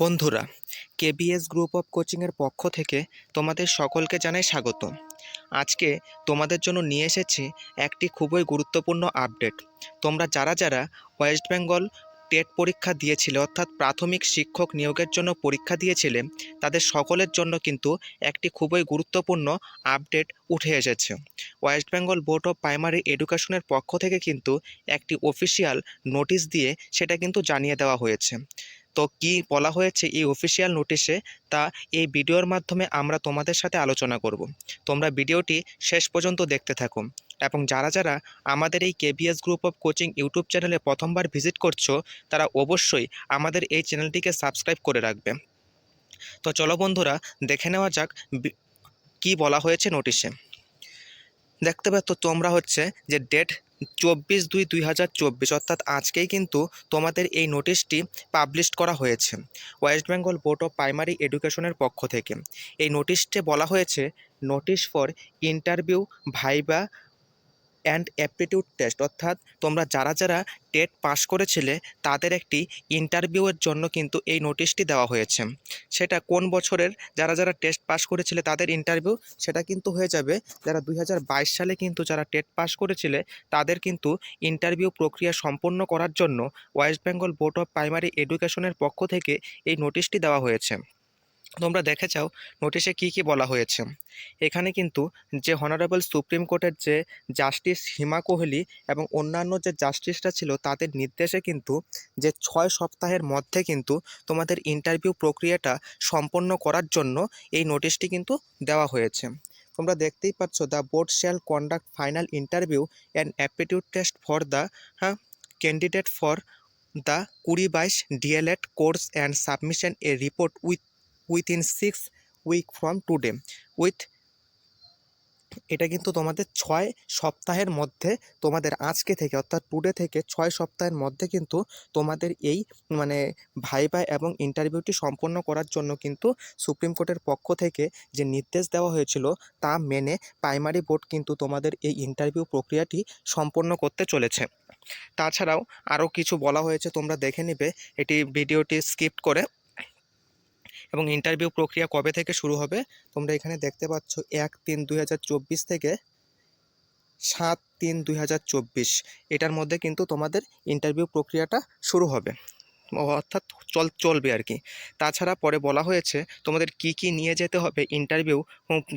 বন্ধুরা, KBS group of কোচিংয়ের পক্ষ থেকে তোমাদের সকলকে জানাই স্বাগত। আজকে তোমাদের জন্য নিয়ে এসেছি একটি খুবই গুরুত্বপূর্ণ আপডেট। তোমরা যারা যারা ওয়েস্ট বেঙ্গল টেট পরীক্ষা দিয়েছিলে, অর্থাৎ প্রাথমিক শিক্ষক নিয়োগের জন্য পরীক্ষা দিয়েছিলে, তাদের সকলের জন্য কিন্তু একটি খুবই গুরুত্বপূর্ণ আপডেট উঠে এসেছে। West Bengal board of primary এডুকেশনের পক্ষ থেকে কিন্তু একটি অফিসিয়াল নোটিশ দিয়ে সেটা কিন্তু জানিয়ে দেওয়া হয়েছে। তো কি বলা হয়েছে এই অফিসিয়াল নোটিশে তা এই ভিডিওর মাধ্যমে আমরা তোমাদের সাথে আলোচনা করব। তোমরা ভিডিওটি শেষ পর্যন্ত দেখতে থাকো। এবং যারা যারা আমাদের এই KBS group of coaching YouTube চ্যানেলে প্রথমবার ভিজিট করছ, তারা অবশ্যই আমাদের এই চ্যানেলটিকে সাবস্ক্রাইব করে রাখবে। তো চলো বন্ধুরা, দেখে নেওয়া যাক কি বলা হয়েছে নোটিশে দেখতে পাচ্ছ, তোমরা হচ্ছে যে ডেট চব্বিশ দুই দুই হাজার চব্বিশ, অর্থাৎ আজকেই কিন্তু তোমাদের এই নোটিশটি পাবলিশ করা হয়েছে। West Bengal board of primary এডুকেশনের পক্ষ থেকে। এই নোটিশটি বলা হয়েছে notice for interview viva and aptitude test অর্থাৎ তোমরা যারা যারা টেট পাস করেছিলে, তাদের একটি ইন্টারভিউয়ের জন্য কিন্তু এই নোটিশটি দেওয়া হয়েছে। সেটা কোন বছরের? যারা যারা টেস্ট পাস করেছিলে, তাদের ইন্টারভিউ সেটা কিন্তু হয়ে যাবে যারা দুই হাজার বাইশ সালে কিন্তু যারা টেট পাস করেছিলে, তাদের কিন্তু ইন্টারভিউ প্রক্রিয়া সম্পন্ন করার জন্য West Bengal board of primary এডুকেশনের পক্ষ থেকে এই নোটিশটি দেওয়া হয়েছে। তোমরা দেখে চাও নোটিশে কি কি বলা হয়েছে। এখানে কিন্তু যে হনারেবল সুপ্রিম কোর্টের যে জাস্টিস হিমা কোহলি এবং অন্যান্য যে জাস্টিসরা ছিল, তাদের নির্দেশে কিন্তু যে ছয় সপ্তাহের মধ্যে কিন্তু তোমাদের ইন্টারভিউ প্রক্রিয়াটা সম্পন্ন করার জন্য এই নোটিশটি কিন্তু দেওয়া হয়েছে। তোমরা দেখতেই পাচ্ছ the board shall conduct final interview and aptitude test for the হ্যাঁ ক্যান্ডিডেট ফর দ্য কুড়ি বাইশ D El Ed course and submission a report with within six week from today with এটা কিন্তু তোমাদের ছয় সপ্তাহের মধ্যে তোমাদের আজকে থেকে অর্থাৎ টুডে থেকে ছয় সপ্তাহের মধ্যে কিন্তু তোমাদের এই মানে ভাইবা এবং ইন্টারভিউটি সম্পন্ন করার জন্য কিন্তু সুপ্রিম কোর্টের পক্ষ থেকে যে নির্দেশ দেওয়া হয়েছিল তা মেনে প্রাইমারি বোর্ড কিন্তু তোমাদের এই ইন্টারভিউ প্রক্রিয়াটি সম্পন্ন করতে চলেছে। তাছাড়াও আরও কিছু বলা হয়েছে, তোমরা দেখে নিবে। এটি ভিডিওটি স্কিপ করে। এবং ইন্টারভিউ প্রক্রিয়া কবে থেকে শুরু হবে? তোমরা এখানে দেখতে পাচ্ছ এক তিন দুই থেকে সাত তিন দুই এটার মধ্যে কিন্তু তোমাদের ইন্টারভিউ প্রক্রিয়াটা শুরু হবে। অর্থাৎ চল চলবে আর কি। তাছাড়া পরে বলা হয়েছে তোমাদের কি কি নিয়ে যেতে হবে ইন্টারভিউ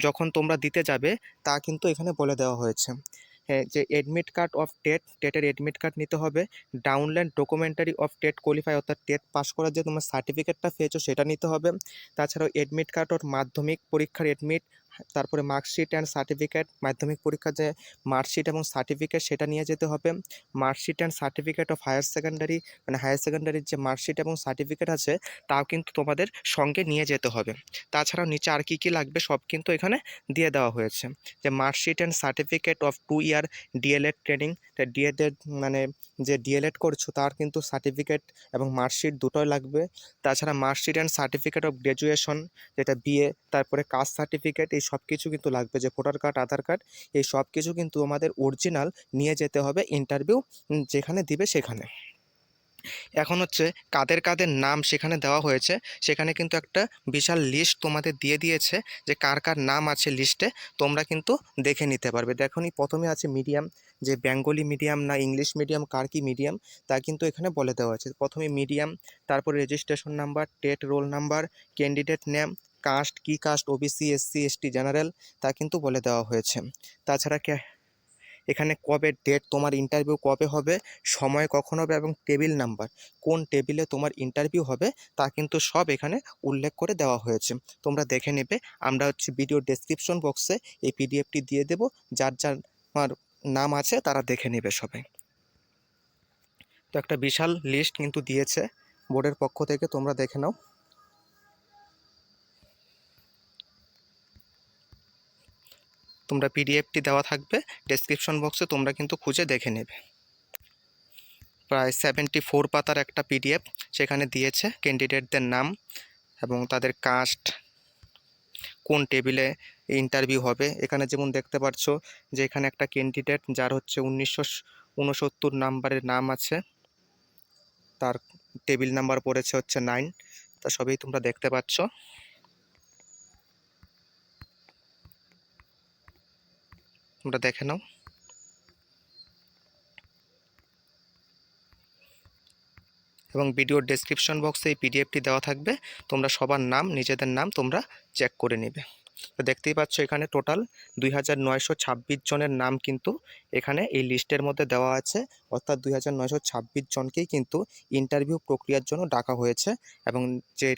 যখন তোমরা দিতে যাবে তা কিন্তু এখানে বলে দেওয়া হয়েছে। হ্যাঁ, যে এডমিট কার্ড অফ টেট টেটের এডমিট কার্ড নিতে হবে। Downline documentary of TET qualify অর্থাৎ টেট পাস করার যে তোমার সার্টিফিকেটটা পেয়েছ, সেটা নিতে হবে। তাছাড়াও এডমিট কার্ড ওর মাধ্যমিক পরীক্ষার এডমিট তারপরে মার্কশিট অ্যান্ড সার্টিফিকেট মাধ্যমিক পরীক্ষার যে মার্কশিট এবং সার্টিফিকেট সেটা নিয়ে যেতে হবে। Marksheet and certificate of higher secondary মানে হায়ার সেকেন্ডারির যে মার্কশিট এবং সার্টিফিকেট আছে, তাও কিন্তু তোমাদের সঙ্গে নিয়ে যেতে হবে। তাছাড়াও নিচে আর কী কী লাগবে সব কিন্তু এখানে দিয়ে দেওয়া হয়েছে। যে marksheet and certificate of two year D El Ed training D El Ed মানে যে ডিএলএড করছ, তার কিন্তু সার্টিফিকেট এবং মার্কশিট দুটোই লাগবে। তাছাড়া marksheet and certificate of graduation যেটা বিএ তারপরে কাস্ট সার্টিফিকেট এই সব কিছু কিন্তু লাগবে যে ভোটার কার্ড, আধার কার্ড, এই সব কিছু কিন্তু আমাদের অরিজিনাল নিয়ে যেতে হবে ইন্টারভিউ যেখানে দিবে সেখানে। এখন হচ্ছে কাদের কাদের নাম সেখানে দেওয়া হয়েছে, সেখানে কিন্তু একটা বিশাল লিস্ট তোমাদের দিয়ে দিয়েছে যে কার কার নাম আছে লিস্টে তোমরা কিন্তু দেখে নিতে পারবে। দেখনি প্রথমে আছে মিডিয়াম যে বেঙ্গলি মিডিয়াম না ইংলিশ মিডিয়াম কার কি মিডিয়াম তা কিন্তু এখানে বলে দেওয়া আছে প্রথমে মিডিয়াম তারপরে registration number TET roll number candidate name caste, কি caste OBC SC ST general তা কিন্তু বলে দেওয়া হয়েছে। তাছাড়া কে, এখানে কবে ডেট তোমার ইন্টারভিউ কবে হবে, সময় কখন হবে এবং টেবিল নাম্বার কোন টেবিলে তোমার ইন্টারভিউ হবে, তা কিন্তু সব এখানে উল্লেখ করে দেওয়া হয়েছে। তোমরা দেখে নেবে, আমরা হচ্ছে ভিডিও ডেসক্রিপশন বক্সে এই পিডিএফটি দিয়ে দেব, যার যার আমার নাম আছে তারা দেখে নেবে সবাই। তো একটা বিশাল লিস্ট কিন্তু দিয়েছে, বোর্ডের পক্ষ থেকে তোমরা দেখে নাও। তোমরা পিডিএফটি দেওয়া থাকবে। ডেসক্রিপশন বক্সে তোমরা কিন্তু খুঁজে দেখে নেবে। প্রায় সেভেন্টি ফোর পাতার একটা পিডিএফ সেখানে দিয়েছে ক্যান্ডিডেটদের নাম এবং তাদের কাস্ট কোন টেবিলে ইন্টারভিউ হবে। এখানে যেমন দেখতে পাচ্ছ যে এখানে একটা ক্যান্ডিডেট যার হচ্ছে উনিশশো উনসত্তর নাম্বারের নাম আছে। তার টেবিল নাম্বার পড়েছে হচ্ছে নাইন তা সবই তোমরা দেখতে পাচ্ছ। তোমরা দেখে নাও। এবং ভিডিওর ডেসক্রিপশন বক্সে এই পিডিএফটি দেওয়া থাকবে। তোমরা সবার নাম, নিজেদের নাম তোমরা চেক করে নেবে। তো দেখতেই পাচ্ছ এখানে টোটাল দুই হাজার নয়শো ছাব্বিশ জনের নাম কিন্তু এখানে এই লিস্টের মধ্যে দেওয়া আছে। অর্থাৎ দুই হাজার নয়শো ছাব্বিশ জনকেই কিন্তু ইন্টারভিউ প্রক্রিয়ার জন্য ডাকা হয়েছে। এবং যে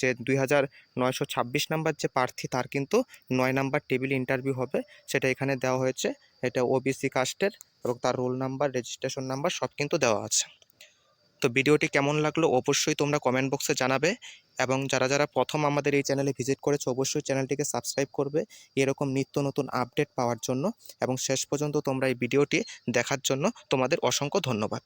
যে দুই হাজার নয়শো ছাব্বিশ নাম্বার যে প্রার্থী, তার কিন্তু নয় নাম্বার টেবিল ইন্টারভিউ হবে। সেটা এখানে দেওয়া হয়েছে। এটা ওবিসি কাস্টের এবং তার রোল নাম্বার রেজিস্ট্রেশন নাম্বার সব কিন্তু দেওয়া আছে। তো ভিডিওটি কেমন লাগল অবশ্যই তোমরা কমেন্ট বক্সে জানাবে এবং যারা যারা প্রথম আমাদের এই চ্যানেলে ভিজিট করেছে, অবশ্যই চ্যানেলটিকে সাবস্ক্রাইব করবে এরকম নিত্য নতুন আপডেট পাওয়ার জন্য এবং শেষ পর্যন্ত তোমরা এই ভিডিওটি দেখার জন্য তোমাদের অসংখ্য ধন্যবাদ।